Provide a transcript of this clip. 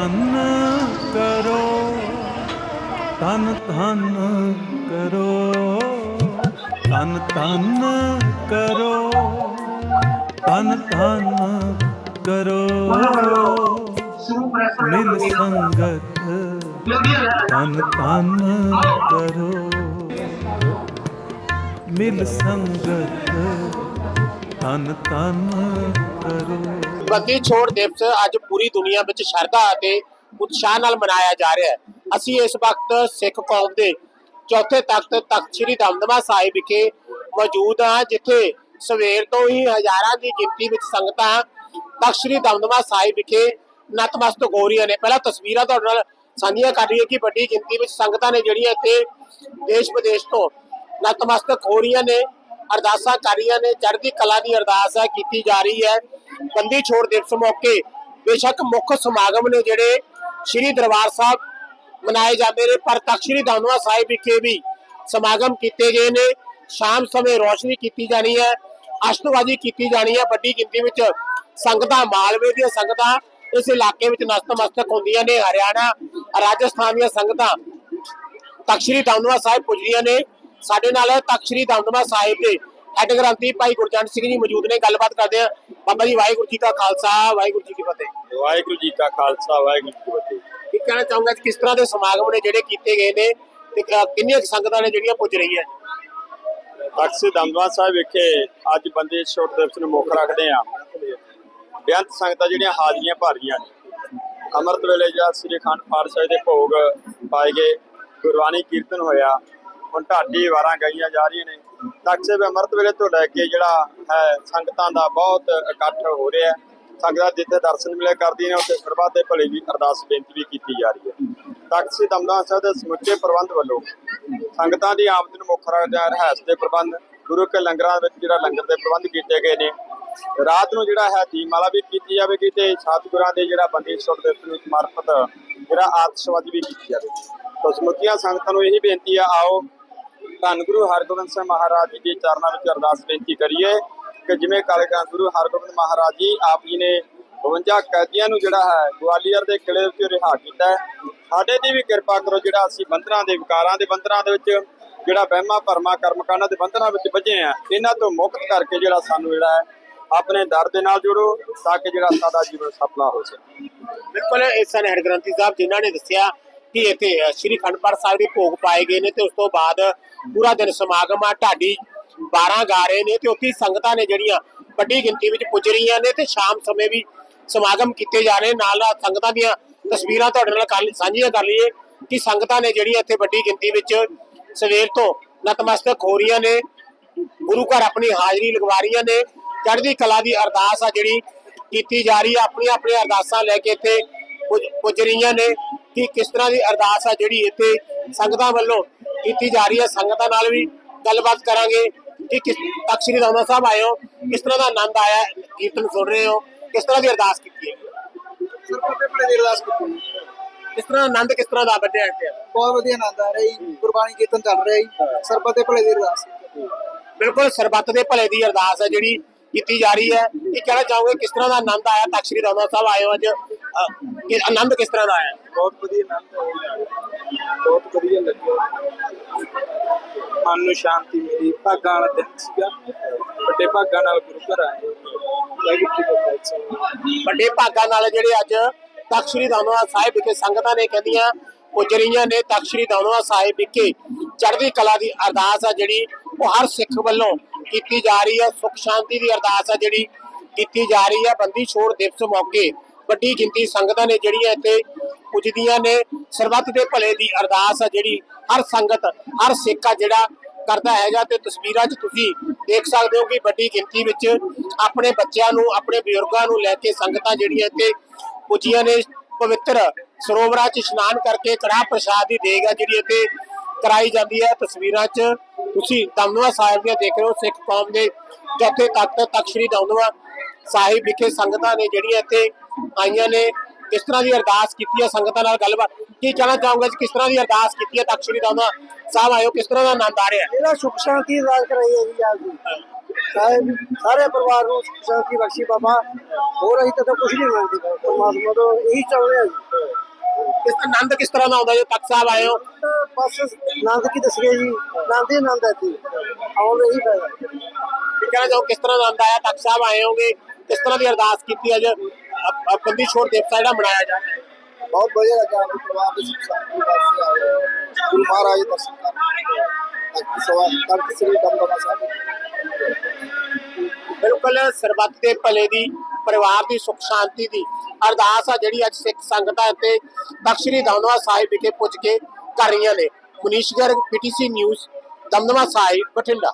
ਧਨ ਕਰੋ, ਧਨ ਧਨ ਕਰੋ, ਧਨ ਧਨ ਕਰੋ, ਧਨ ਧਨ ਕਰੋ। ਮਿਲ ਸੰਗਤ, ਧਨ ਧਨ ਕਰੋ। ਮਿਲ ਸੰਗਤ, ਧਨ ਧਨ ਕਰੋ। ਬੰਦੀ ਛੋੜ ਦਿਵਸ ਅੱਜ ਪੂਰੀ ਦੁਨੀਆ ਵਿੱਚ ਸ਼ਰਧਾ ਅਤੇ ਉਤਸ਼ਾਹ ਨਾਲ ਮਨਾਇਆ ਜਾ ਰਿਹਾ ਹੈ। ਅਸੀਂ ਇਸ ਵਕਤ ਸਿੱਖ ਕੌਮ ਦੇ ਚੌਥੇ ਤਖਤ ਤਖਤ ਸ੍ਰੀ ਦਮਦਮਾ ਸਾਹਿਬ ਵਿਖੇ ਮੌਜੂਦ ਹਾਂ, ਜਿੱਥੇ ਸਵੇਰ ਤੋਂ ਹੀ ਹਜ਼ਾਰਾਂ ਦੀ ਗਿਣਤੀ ਵਿੱਚ ਸੰਗਤਾਂ ਤਖਤ ਸ੍ਰੀ ਦਮਦਮਾ ਸਾਹਿਬ ਵਿਖੇ ਨਤਮਸਤਕ ਹੋ ਰਹੀਆਂ ਨੇ। ਪਹਿਲਾਂ ਤਸਵੀਰਾਂ ਤੁਹਾਡੇ ਨਾਲ ਸਾਂਝੀਆਂ ਕਰ ਰਹੀਏ ਕਿ ਵੱਡੀ ਗਿਣਤੀ ਵਿੱਚ ਸੰਗਤਾਂ ਨੇ ਜਿਹੜੀਆਂ ਇੱਥੇ ਦੇਸ਼ ਵਿਦੇਸ਼ ਤੋਂ ਨਤਮਸਤਕ ਹੋ ਰਹੀਆਂ ਨੇ, ਅਰਦਾਸਾਂ ਕਰ ਰਹੀਆਂ ਨੇ, ਚੜ੍ਹਦੀ ਕਲਾ ਦੀ ਅਰਦਾਸ ਹੈ, ਕੀਤੀ ਜਾ ਰਹੀ ਹੈ। ਬੰਦੀ ਛੋੜ ਦਿਵਸ ਮੌਕੇ ਬੇਸ਼ੱਕ ਮੁੱਖ ਸਮਾਗਮ ਨੇ ਜਿਹੜੇ ਸ੍ਰੀ ਦਰਬਾਰ ਸਾਹਿਬ ਮਨਾਏ ਜਾਂਦੇ ਨੇ, ਪਰ ਤਖਤ ਸ੍ਰੀ ਦਮਦਮਾ ਸਾਹਿਬ ਵਿਖੇ ਵੀ ਸਮਾਗਮ ਕੀਤੇ ਗਏ ਨੇ। ਸ਼ਾਮ ਸਮੇਂ ਰੋਸ਼ਨੀ ਕੀਤੀ ਜਾਣੀ ਹੈ ਅਸ਼ਟਵਾਜੀ ਕੀਤੀ ਜਾਣੀ ਹੈ। ਵੱਡੀ ਗਿਣਤੀ ਵਿੱਚ ਸੰਗਤਾਂ ਮਾਲਵੇ ਦੀਆਂ ਸੰਗਤਾਂ ਇਸ ਇਲਾਕੇ ਵਿੱਚ ਨਤਮਸਤਕ ਹੁੰਦੀਆਂ ਨੇ। ਹਰਿਆਣਾ, ਰਾਜਸਥਾਨ ਦੀਆਂ ਸੰਗਤਾਂ ਤਖਤ ਸ੍ਰੀ ਦਮਦਮਾ ਸਾਹਿਬ ਪੁੱਜਦੀਆਂ ਨੇ। ਸਾਡੇ ਨਾਲ ਤਖਤ ਸ੍ਰੀ ਦਮਦਮਾ ਸਾਹਿਬ ਦੇ ਹੈੱਡ ਗ੍ਰੰਥੀ ਭਾਈ ਗੁਰਜੰਟ ਸਿੰਘ ਜੀ ਮੌਜੂਦ ਨੇ ਗੱਲਬਾਤ ਕਰਦੇ ਆ। ਬਾਬਾ ਜੀ ਵਾਹਿਗੁਰੂ ਜੀ ਕਾ ਖਾਲਸਾ ਵਾਹਿਗੁਰੂ ਜੀ ਕੀ ਫਤਿਹ। ਵਾਹਿਗੁਰੂ ਜੀ ਕਾ ਖਾਲਸਾ ਵਾਹਿਗੁਰੂ ਜੀ ਕੀ ਫਤਿਹ। ਕੀ ਕਹਿਣਾ ਚਾਹੂੰਗਾ ਕਿ ਕਿਸ ਤਰ੍ਹਾਂ ਦੇ ਸਮਾਗਮ ਨੇ ਜਿਹੜੇ ਕੀਤੇ ਗਏ ਨੇ ਤੇ ਕਿੰਨੀਆਂ ਸੰਗਤਾਂ ਨੇ ਜਿਹੜੀਆਂ ਪੁੱਜ ਰਹੀਆਂ? ਤਖਤ ਦਮਦਮਾ ਸਾਹਿਬ। ਵਿਖੇ ਅੱਜ ਬੰਦੇ ਛੋਟ ਦਿਵਸ ਨੂੰ ਮੁੱਖ ਰੱਖਦੇ ਆ। ਬੇਅੰਤ ਸੰਗਤਾਂ ਜਿਹੜੀਆਂ ਹਾਜ਼ਰੀਆਂ ਭਰ ਰਹੀਆਂ ਨੇ। ਅੰਮ੍ਰਿਤ ਵੇਲੇ ਜਾਂ ਸ੍ਰੀ ਅਖੰਡ ਪਾਠ ਸਾਹਿਬ ਦੇ ਭੋਗ ਪਾਏ ਗਏ। ਗੁਰਬਾਣੀ ਕੀਰਤਨ ਹੋਇਆ। ਹੁਣ ਢਾਡੀ ਵਾਰਾਂ ਗਾਈਆਂ ਜਾ ਰਹੀਆਂ ਨੇ। ਡਾਕਟਰ ਸਾਹਿਬ, ਅਮਰਤ ਵੇਲੇ ਤੋਂ ਲੈ ਕੇ ਜਿਹੜਾ ਹੈ, ਸੰਗਤਾਂ ਦਾ ਬਹੁਤ ਇਕੱਠ ਹੋ ਰਿਹਾ ਸੰਗਤਾਂ ਜਿੱਥੇ ਦਰਸ਼ਨ ਮਿਲੇ ਕਰਦੀਆਂ ਨੇ, ਉੱਥੇ ਸਰਬੱਤ ਦੇ ਭਲੇ ਦੀ ਅਰਦਾਸ ਬੇਨਤੀ ਵੀ ਕੀਤੀ ਜਾ ਰਹੀ ਹੈ। ਡਾਕਟਰ ਸਾਹਿਬ ਦਮਦਾਸ ਸਾਹਿਬ ਦੇ ਸਮੁੱਚੇ ਪ੍ਰਬੰਧ ਵੱਲੋਂ ਸੰਗਤਾਂ ਦੀ ਆਮਦ ਨੂੰ ਮੁੱਖ ਰੱਖਦਿਆਂ ਰਹਿਸ ਦੇ ਪ੍ਰਬੰਧ, ਗੁਰੂ ਕੇ ਲੰਗਰਾਂ ਵਿੱਚ ਜਿਹੜਾ ਲੰਗਰ ਦੇ ਪ੍ਰਬੰਧ ਕੀਤੇ ਗਏ ਨੇ। ਰਾਤ ਨੂੰ ਜਿਹੜਾ ਹੈ, ਦੀਪਮਾਲਾ ਵੀ ਕੀਤੀ ਜਾਵੇਗੀ ਤੇ ਸਤਿਗੁਰਾਂ ਦੇ ਜਿਹੜਾ ਬੰਦੀ ਸੁਰ ਦੇ ਨੂੰ ਸਮਰਪਿਤ ਜਿਹੜਾ ਆਤਿਸ਼ਬਾਜ਼ੀ ਵੀ ਕੀਤੀ ਜਾਵੇਗੀ। ਤਾਂ ਸਮੁੱਚੀਆਂ ਸੰਗਤਾਂ ਨੂੰ ਇਹੀ ਬੇਨਤੀ ਆ, ਆਓ ਧੰਨ ਗੁਰੂ ਹਰਗੋਬਿੰਦ ਸਿੰਘ ਮਹਾਰਾਜ ਜੀ ਦੇ ਚਰਨਾਂ ਵਿੱਚ ਅਰਦਾਸ ਬੇਨਤੀ ਕਰੀਏ ਕਿ ਜਿਵੇਂ ਕਾਲਕਾ ਗੁਰੂ ਹਰਗੋਬਿੰਦ ਮਹਾਰਾਜ ਜੀ ਆਪ ਜੀ ਨੇ 52 ਕੈਦੀਆਂ ਨੂੰ ਜਿਹੜਾ ਹੈ ਗਵਾਲੀਅਰ ਦੇ ਕਿਲੇ ਵਿੱਚ ਰਿਹਾ ਕੀਤਾ ਸਾਡੇ ਦੀ ਵੀ ਕਿਰਪਾ ਕਰੋ ਜਿਹੜਾ ਅਸੀਂ ਬੰਧਨਾਂ ਦੇ ਵਿਕਾਰਾਂ ਦੇ ਬੰਧਨਾਂ ਦੇ ਵਿੱਚ ਜਿਹੜਾ ਵਹਿਮਾਂ ਭਰਮਾਂ ਕਰਮਕਾਂਡਾਂ ਦੇ ਬੰਧਨਾਂ ਵਿੱਚ ਵੱਜੇ ਆ ਇਹਨਾਂ ਤੋਂ ਮੁਕਤ ਕਰਕੇ ਜਿਹੜਾ ਸਾਨੂੰ ਜਿਹੜਾ ਹੈ ਆਪਣੇ ਦਰ ਦੇ ਨਾਲ ਜੁੜੋ ਤਾਂ ਕਿ ਜਿਹੜਾ ਸਾਡਾ ਜੀਵਨ ਸਫਲਾ ਹੋ ਸਕੇ। ਬਿਲਕੁਲ, ਇਸ ਸਨ ਹੈਡ ਗ੍ਰੰਥੀ ਸਾਹਿਬ ਜਿਨ੍ਹਾਂ ਨੇ ਦੱਸਿਆ ਕਿ ਇੱਥੇ ਸ਼੍ਰੀ ਖੰਡ ਪਾਠ ਸਾਹਿਬ ਦੇ ਭੋਗ ਪਾਏ ਗਏ ਨੇ ਤੇ ਉਸ ਤੋਂ ਬਾਅਦ ਪੂਰਾ ਦਿਨ ਸਮਾਗਮ ਆ, ਢਾਡੀ 12 ਗਾ ਨੇ ਤੇ ਉੱਥੇ ਸੰਗਤਾਂ ਨੇ ਜਿਹੜੀਆਂ ਵੱਡੀ ਗਿਣਤੀ ਵਿੱਚ ਪੁੱਜ ਰਹੀਆਂ ਨੇ ਤੇ ਸ਼ਾਮ ਸਮੇਂ ਵੀ ਸਮਾਗਮ ਕੀਤੇ ਜਾ ਰਹੇ ਨਾਲ ਨਾਲ ਸੰਗਤਾਂ ਦੀਆਂ ਤਸਵੀਰਾਂ ਤੁਹਾਡੇ ਨਾਲ ਕਰ ਸਾਂਝੀਆਂ ਕਰ ਲਈਏ ਕਿ ਸੰਗਤਾਂ ਨੇ ਜਿਹੜੀਆਂ ਇੱਥੇ ਵੱਡੀ ਗਿਣਤੀ ਵਿੱਚ ਸਵੇਰ ਤੋਂ ਨਤਮਸਤਕ ਹੋ ਰਹੀਆਂ ਨੇ, ਗੁਰੂ ਘਰ ਆਪਣੀ ਹਾਜ਼ਰੀ ਲਗਵਾ ਰਹੀਆਂ ਨੇ, ਚੜ੍ਹਦੀ ਕਲਾ ਦੀ ਅਰਦਾਸ ਆ ਜਿਹੜੀ ਕੀਤੀ ਜਾ ਰਹੀ ਆ ਆਪਣੀਆਂ ਆਪਣੀਆਂ ਅਰਦਾਸਾਂ ਲੈ ਕੇ ਇੱਥੇ ਪੁੱਜ ਰਹੀਆਂ ਨੇ। ਕਿ ਕਿਸ ਤਰ੍ਹਾਂ ਦੀ ਅਰਦਾਸ ਆ ਜਿਹੜੀ ਇੱਥੇ ਸੰਗਤਾਂ ਵੱਲੋਂ ਕੀਤੀ ਜਾ ਰਹੀ ਹੈ ਸੰਗਤਾਂ ਨਾਲ ਵੀ ਗੱਲਬਾਤ ਕਰਾਂਗੇ ਕਿ ਕਿਸ ਤਖਤ ਸ੍ਰੀ ਦਮਦਮਾ ਸਾਹਿਬ ਆਏ ਹੋ ਕਿਸ ਤਰ੍ਹਾਂ ਦਾ ਆਨੰਦ ਆਇਆ? ਕੀਰਤਨ ਸੁਣ ਰਹੇ ਹੋ ਕਿਸ ਤਰ੍ਹਾਂ ਦੀ ਅਰਦਾਸ ਕੀਤੀ ਹੈ? ਸਰਪਤੇ ਬੜੇ ਦੀ ਅਰਦਾਸ ਕੀਤੀ ਕਿਸ ਤਰ੍ਹਾਂ ਆਨੰਦ ਕਿਸ ਤਰ੍ਹਾਂ ਦਾ ਵੱਡਿਆ ਇੱਥੇ? ਬਹੁਤ ਵਧੀਆ ਆਨੰਦ ਆ ਰਿਹਾ ਜੀ ਗੁਰਬਾਣੀ ਕੀਰਤਨ ਚੱਲ ਰਿਹਾ ਜੀ ਸਰਪਤੇ ਭਲੇ ਦੀ ਅਰਦਾਸ ਬਿਲਕੁਲ ਸਰਬੱਤ ਦੇ ਭਲੇ ਦੀ ਅਰਦਾਸ ਹੈ ਜਿਹੜੀ ਕੀਤੀ ਜਾ ਰਹੀ ਹੈ। ਇਹ ਕਹਿਣਾ ਚਾਹੋਗੇ ਕਿਸ ਤਰ੍ਹਾਂ ਦਾ ਆਨੰਦ ਆਇਆ ਤਖਤ ਸ੍ਰੀ ਦਮਦਮਾ ਸਾਹਿਬ ਆਏ ਹੋ ਅੱਜ? ਕਿ ਆਨੰਦ ਕਿਸ ਤਰ੍ਹਾਂ ਦਾ ਆਇਆ? ਬਹੁਤ ਵਧੀਆ ਆਨੰਦ ਆਇਆ ਬਹੁਤ ਵਧੀਆ ਲੱਗਿਆ। ਮਨ ਨੂੰ ਸ਼ਾਂਤੀ ਮਿਲੀ। ਭਾਗਾਂ ਵਾਲਾ ਦਿਨ ਸੀਗਾ। ਵੱਡੇ ਭਾਗਾਂ ਨਾਲ ਗੁਰੂ ਘਰ ਆਏ। ਵੱਡੇ ਭਾਗਾਂ ਨਾਲ ਜਿਹੜੇ ਅੱਜ ਤਖਤ ਸ੍ਰੀ ਦਮਦਮਾ ਸਾਹਿਬ ਵਿਖੇ ਸੰਗਤਾਂ ਨੇ ਕਹਿੰਦੀਆਂ ਪੁੱਜ ਰਹੀਆਂ ਨੇ ਤਖਤ ਸ੍ਰੀ ਦਮਦਮਾ ਸਾਹਿਬ ਵਿਖੇ। ਚੜ੍ਹਦੀ ਕਲਾ ਦੀ ਅਰਦਾਸ ਆ ਜਿਹੜੀ ਉਹ ਹਰ ਸਿੱਖ ਵੱਲੋਂ ਕੀਤੀ ਜਾ ਰਹੀ ਹੈ ਸੁਖ ਸ਼ਾਂਤੀ ਦੀ ਅਰਦਾਸ ਆ ਜਿਹੜੀ ਕੀਤੀ ਜਾ ਰਹੀ ਹੈ ਬੰਦੀ ਛੋੜ ਦਿਵਸ ਮੌਕੇ ਵੱਡੀ ਗਿਣਤੀ ਸੰਗਤਾਂ ਨੇ ਜਿਹੜੀਆਂ ਇੱਥੇ ਪੁੱਜਦੀਆਂ ਨੇ। ਸਰਬੱਤ ਦੇ ਭਲੇ ਦੀ ਅਰਦਾਸ ਆ ਜਿਹੜੀ ਹਰ ਸੰਗਤ, ਹਰ ਸਿੱਖ ਆ ਜਿਹੜਾ ਕਰਦਾ ਹੈਗਾ ਤੇ ਤਸਵੀਰਾਂ 'ਚ ਤੁਸੀਂ ਦੇਖ ਸਕਦੇ ਹੋ ਕਿ ਵੱਡੀ ਗਿਣਤੀ ਵਿੱਚ ਆਪਣੇ ਬੱਚਿਆਂ ਨੂੰ, ਆਪਣੇ ਬਜ਼ੁਰਗਾਂ ਨੂੰ ਲੈ ਕੇ ਸੰਗਤਾਂ ਜਿਹੜੀਆਂ ਇੱਥੇ ਪੁੱਜੀਆਂ ਨੇ। ਪਵਿੱਤਰ ਸਰੋਵਰਾਂ 'ਚ ਇਸ਼ਨਾਨ ਕਰਕੇ ਕੜਾਹ ਪ੍ਰਸ਼ਾਦ ਦੀ ਦੇਗ ਆ ਜਿਹੜੀ ਇੱਥੇ ਕਰਾਈ ਜਾਂਦੀ ਹੈ ਤਸਵੀਰਾਂ 'ਚ ਤੁਸੀਂ ਦਮਦਮਾ ਸਾਹਿਬ ਦੀਆਂ ਦੇਖ ਰਹੇ ਹੋ, ਸਿੱਖ ਕੌਮ ਦੇ ਚੌਥੇ ਤਖਤ ਤਖਤ ਸ੍ਰੀ ਦਮਦਮਾ ਸਾਹਿਬ ਵਿਖੇ ਸੰਗਤਾਂ ਨੇ ਜਿਹੜੀਆਂ ਇੱਥੇ ਆਈਆਂ ਨੇ ਕਿਸ ਤਰ੍ਹਾਂ ਦੀ ਅਰਦਾਸ ਕੀਤੀ ਹੈ ਸੰਗਤਾਂ ਨਾਲ ਗੱਲਬਾਤ? ਕੀ ਕਹਿਣਾ ਚਾਹੂੰਗਾ ਜੀ? ਕਿਸ ਤਰ੍ਹਾਂ ਦੀ ਅਰਦਾਸ ਕੀਤੀ ਹੈ? ਤਖਤ ਸ੍ਰੀ ਦਮਦਮਾ ਸਾਹਿਬ ਆਇਓ ਕਿਸ ਤਰ੍ਹਾਂ ਦਾ ਆਨੰਦ ਆ ਰਿਹਾ ਇਹਦਾ ਸੁਖ ਸ਼ਾਂਤੀ ਅਰਦਾਸ ਕਰਾਈ ਹੈ ਜੀ ਆਪ ਜੀ। ਸਾਰੇ ਪਰਿਵਾਰ ਨੂੰ ਸੁੱਖ ਸ਼ਾਂਤੀ ਬਖਸ਼ੀ ਬਾਬਾ। ਹੋਰ ਅਸੀਂ ਤਾਂ ਕੁਝ ਨਹੀਂ ਮੰਗਦੇ। ਪਰਮਾਤਮਾ ਤੋਂ ਇਹੀ ਚਾਹੁੰਦੇ ਹਾਂ ਜੀ। ਕਿਸ ਤਰ੍ਹਾਂ ਆਨੰਦ ਕਿਸ ਤਰ੍ਹਾਂ ਦਾ ਆਉਂਦਾ ਜੇ ਤਖਤ ਸਾਹਿਬ ਹੋ। ਬਸ ਆਨੰਦ ਕੀ ਦੱਸੀਏ ਜੀ? ਆਨੰਦ ਹੀ ਆਨੰਦ ਹੈ ਇੱਥੇ। ਆਉਣ ਦਾ ਇਹੀ ਫਾਇਦਾ। ਕਹਿਣਾ ਚਾਹੋ ਕਿਸ ਤਰ੍ਹਾਂ ਦਾ ਆਨੰਦ ਆਇਆ? ਤਖਤ ਸਾਹਿਬ ਆਏ ਹੋਗੇ। ਕਿਸ ਤਰ੍ਹਾਂ ਦੀ ਅਰਦਾਸ ਕੀਤੀ ਅੱਜ? ਬੰਦੀ ਛੋੜ ਦਿਵਸ ਜਿਹੜਾ ਮਨਾਇਆ ਜਾ ਰਿਹਾ ਹੈ। ਬਹੁਤ ਵਧੀਆ ਲੱਗਾ ਆਪਣੇ ਪਰਿਵਾਰ ਦੇ ਸ਼ਾਂਤੀ ਵਾਸਤੇ ਆਏ ਗੁਰੂ ਮਹਾਰਾਜ ਦਰਸ਼ਨ ਕਰਨ ਤਖਤ ਸਵਾ ਤਖਤ ਸ੍ਰੀ ਦਮਦਮਾ ਸਾਹਿਬ। ਬਿਲਕੁਲ ਸਰਬੱਤ ਦੇ ਭਲੇ ਦੀ ਪਰਿਵਾਰ ਦੀ ਸੁਖ ਸ਼ਾਂਤੀ ਦੀ ਅਰਦਾਸ ਆ ਜਿਹੜੀ ਅੱਜ ਸਿੱਖ ਸੰਗਤਾਂ ਇੱਥੇ ਤਖ਼ਤ ਸ੍ਰੀ ਦਮਦਮਾ ਸਾਹਿਬ ਵਿਖੇ ਪੁੱਜ ਕੇ ਕਰ ਰਹੀਆਂ ਨੇ। Manish Garg PTC news Damdama Sahib Bathinda.